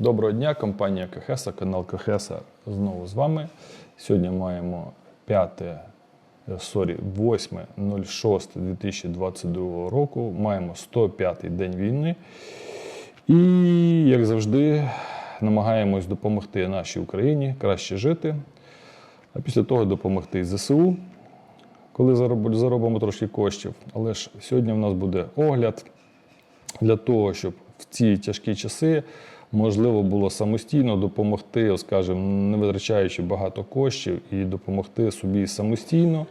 Доброго дня, компанія Кахеса, канал Кахеса знову з вами. Сьогодні маємо 5, е, сорі, 8.06.2022 року. Маємо 105-й день війни. І, як завжди, намагаємось допомогти нашій Україні краще жити, а після того допомогти ЗСУ, коли заробимо трошки коштів. Але ж сьогодні в нас буде огляд для того, щоб в ці тяжкі часи можливо було самостійно допомогти, скажімо, не витрачаючи багато коштів, і допомогти собі самостійно.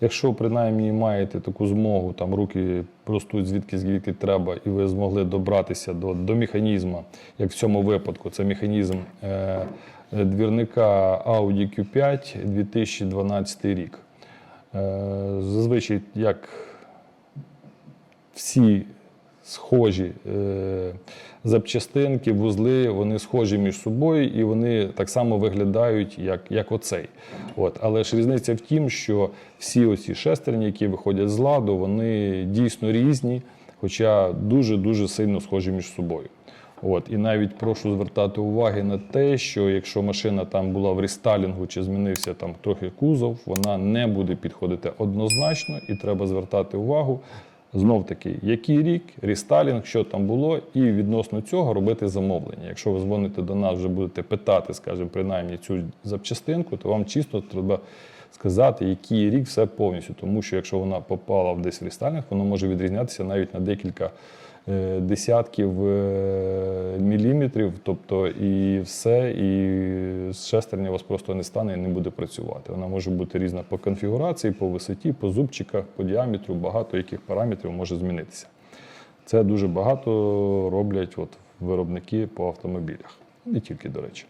Якщо принаймні маєте таку змогу, там руки ростуть звідки звідки треба, і ви змогли добратися до, до механізму, як в цьому випадку, це механізм е, двірника Audi Q5 2012 рік. Е, зазвичай, як всі схожі е, запчастинки, вузли, вони схожі між собою і вони так само виглядають, як, як оцей. От. Але ж різниця в тім, що всі оці шестерні, які виходять з ладу, вони дійсно різні, хоча дуже-дуже сильно схожі між собою. От. І навіть прошу звертати уваги на те, що якщо машина там була в рестайлінгу чи змінився там трохи кузов, вона не буде підходити однозначно, і треба звертати увагу. Знов таки, який рік, рестайлінг, що там було, і відносно цього робити замовлення. Якщо ви дзвоните до нас, вже будете питати, скажімо, принаймні цю запчастинку, то вам чисто треба сказати, який рік все повністю. Тому що якщо вона попала в десь в рестайлінг, воно може відрізнятися навіть на декілька десятків е, міліметрів, тобто і все, і шестерня у вас просто не стане і не буде працювати. Вона може бути різна по конфігурації, по висоті, по зубчиках, по діаметру, багато яких параметрів може змінитися. Це дуже багато роблять от виробники по автомобілях. Не тільки, до речі.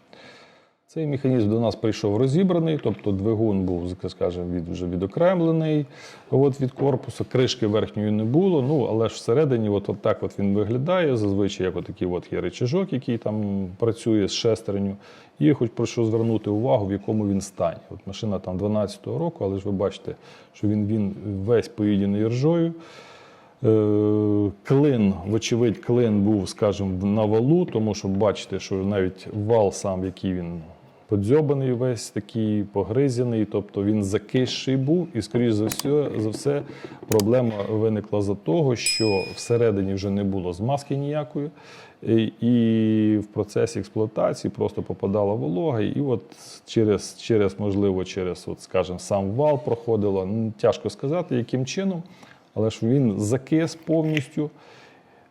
Цей механізм до нас прийшов розібраний, тобто двигун був, скажімо, від, вже відокремлений от від корпусу, кришки верхньої не було. Ну, але ж всередині, от, от так от він виглядає. Зазвичай, як отакий от є речажок, який там працює з шестерню. І хоч прошу звернути увагу, в якому він стані. От машина там 12-го року, але ж ви бачите, що він, він весь поїдений ржою. Е, Клин, вочевидь, клин був, скажімо, на валу, тому що бачите, що навіть вал сам, який він подзьобаний весь такий погризений, тобто він закисший був, і, скоріш за все, за все, проблема виникла за того, що всередині вже не було змазки ніякої, і, в процесі експлуатації просто попадала волога, і от через, через можливо, через, от, скажімо, сам вал проходило. Тяжко сказати, яким чином але ж він закис повністю.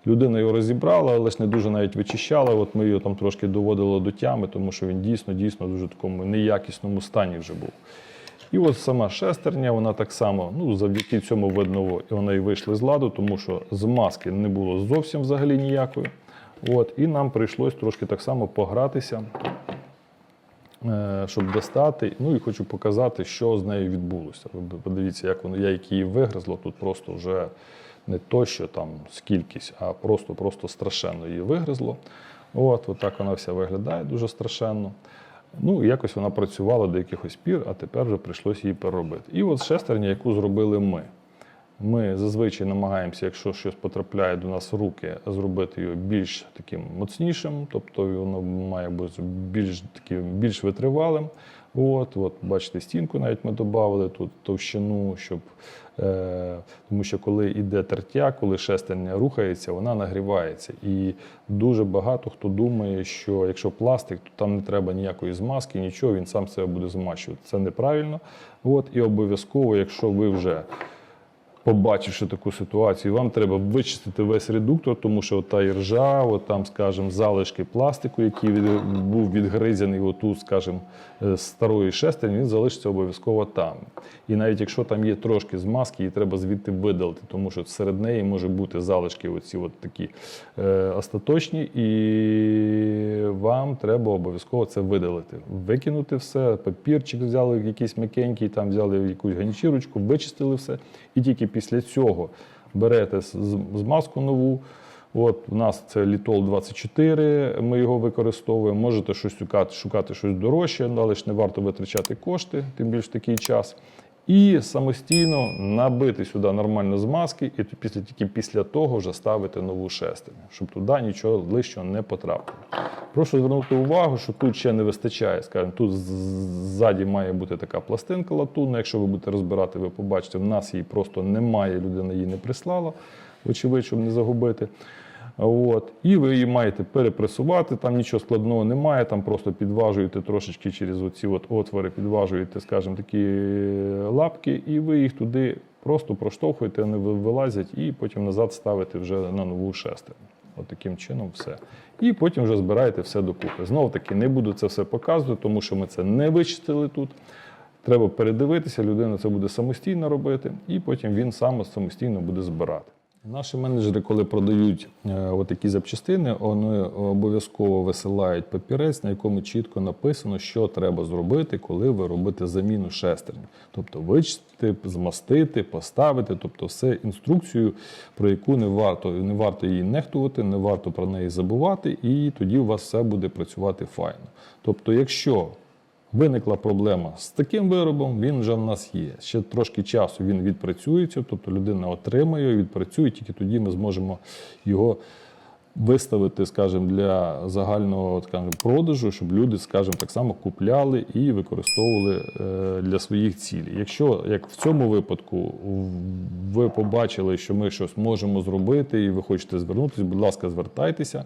Людина його розібрала, але ж не дуже навіть вичищала. От ми його там трошки доводили до тями, тому що він дійсно, дійсно дуже такому неякісному стані вже був. І от сама шестерня, вона так само, ну завдяки цьому видно, вона і вийшла з ладу, тому що змазки не було зовсім взагалі ніякої. От, і нам прийшлось трошки так само погратися, щоб достати. Ну і хочу показати, що з нею відбулося. Ви подивіться, як воно, як її вигризло. Тут просто вже не то, що там скількись, а просто, просто страшенно її вигризло. От, от так вона вся виглядає дуже страшенно. Ну, якось вона працювала до якихось пір, а тепер вже прийшлося її переробити. І от шестерня, яку зробили ми. Ми зазвичай намагаємося, якщо щось потрапляє до нас в руки, зробити його більш таким моцнішим, тобто воно має бути більш таким, більш витривалим. От, от, бачите, стінку навіть ми додали тут товщину, щоб, е, тому що коли йде тертя, коли шестерня рухається, вона нагрівається. І дуже багато хто думає, що якщо пластик, то там не треба ніякої змазки, нічого, він сам себе буде змащувати. Це неправильно. От, і обов'язково, якщо ви вже побачивши таку ситуацію, вам треба вичистити весь редуктор, тому що та іржа, от там, скажімо, залишки пластику, який від, був відгризаний отут, скажімо, з старої шестерні, він залишиться обов'язково там. І навіть якщо там є трошки змазки, її треба звідти видалити, тому що серед неї може бути залишки, оці от такі е, остаточні, і вам треба обов'язково це видалити. Викинути все, папірчик взяли якийсь м'якенький, там взяли якусь ганчірочку, вичистили все. І тільки після цього берете змазку нову. От у нас це літол 24, ми його використовуємо. Можете щось шукати, шукати щось дорожче, але ж не варто витрачати кошти, тим більш такий час. І самостійно набити сюди нормально змазки, і після тільки після того вже ставити нову шестерню, щоб туди нічого лишнього не потрапило. Прошу звернути увагу, що тут ще не вистачає. Скажімо, тут ззаді має бути така пластинка латунна. Якщо ви будете розбирати, ви побачите, в нас її просто немає, людина її не прислала, очевидь, щоб не загубити. От. І ви її маєте перепресувати, там нічого складного немає, там просто підважуєте трошечки через оці от отвори, підважуєте, скажімо, такі лапки, і ви їх туди просто проштовхуєте, вони вилазять, і потім назад ставите вже на нову шестерню. От таким чином все. І потім вже збираєте все докупи. Знову таки, не буду це все показувати, тому що ми це не вичистили тут. Треба передивитися, людина це буде самостійно робити, і потім він сам самостійно буде збирати. Наші менеджери, коли продають е, такі запчастини, вони обов'язково висилають папірець, на якому чітко написано, що треба зробити, коли ви робите заміну шестерні. Тобто вичистити, змастити, поставити, тобто все інструкцію, про яку не варто, не варто її нехтувати, не варто про неї забувати, і тоді у вас все буде працювати файно. Тобто, якщо Виникла проблема з таким виробом, він вже в нас є. Ще трошки часу він відпрацюється, тобто людина отримає, відпрацює, тільки тоді ми зможемо його виставити, скажімо, для загального скажімо, продажу, щоб люди, скажімо, так само купляли і використовували е, для своїх цілей. Якщо, як в цьому випадку, ви побачили, що ми щось можемо зробити, і ви хочете звернутися, будь ласка, звертайтеся.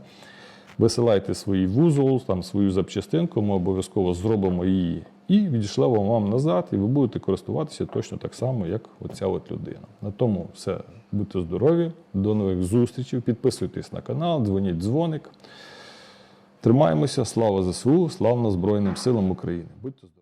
Висилайте свій вузол, там свою запчастинку, ми обов'язково зробимо її і відійшлемо вам назад, і ви будете користуватися точно так само, як оця от людина. На тому все. Будьте здорові, до нових зустрічей. Підписуйтесь на канал, дзвоніть дзвоник. Тримаємося, слава ЗСУ, славна Збройним силам України. Будьте здорові!